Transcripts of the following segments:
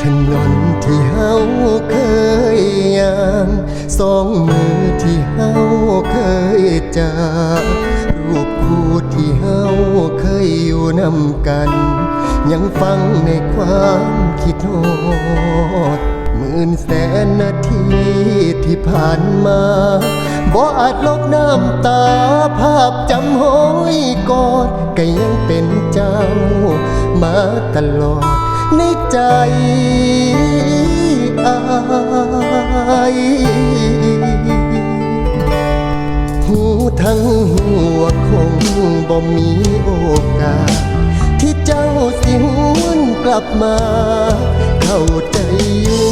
ถนนที่เฮาเคยย่างสองมือที่เฮาเคยจากรูปคู่ที่เฮาเคยอยู่นำกัน ยังฟังในความคิดโนดหมื่นแสนนาทีที่ผ่านมาบ่อาจลบน้ำตาภาพจำห้อยกอดก็ยังเป็นเจ้ามาตลอด ในใจอายหูทั้งหัวคงบ่มีโอกาส ที่เจ้าสิหวนกลับมา เข้าใจอยู่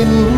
จั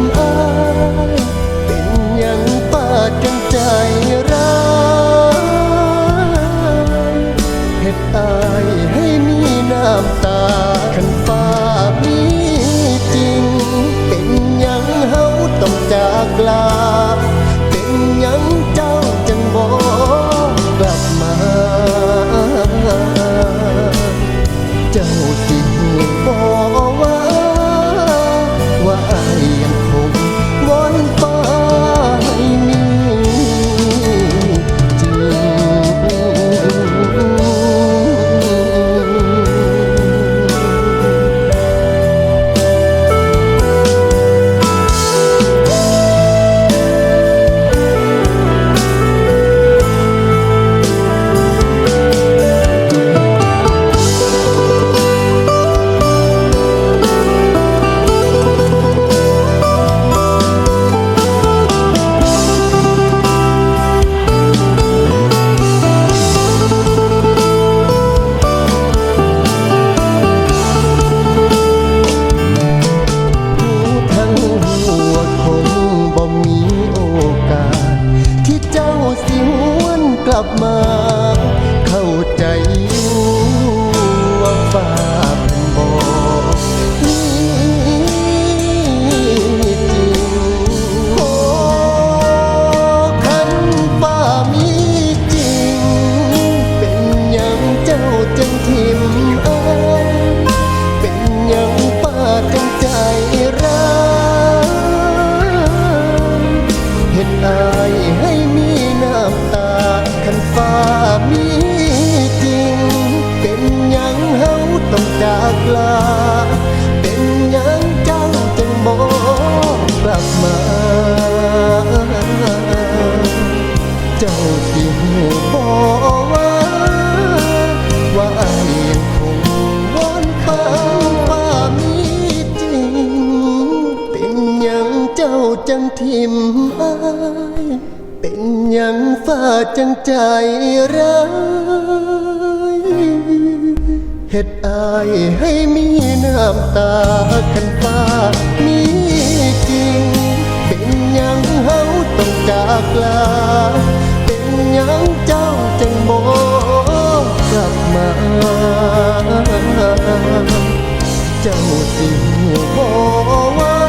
กลับมา จังทิมอายเป็นยังฟ้าจังใจร้ายเหตุอายให้มีน้ำตาคันฟ้ามีจริง เป็นยังเฮาต้องจากลา เป็นยังเจ้าจังบอกกลับมา เจ้าสิบอว่า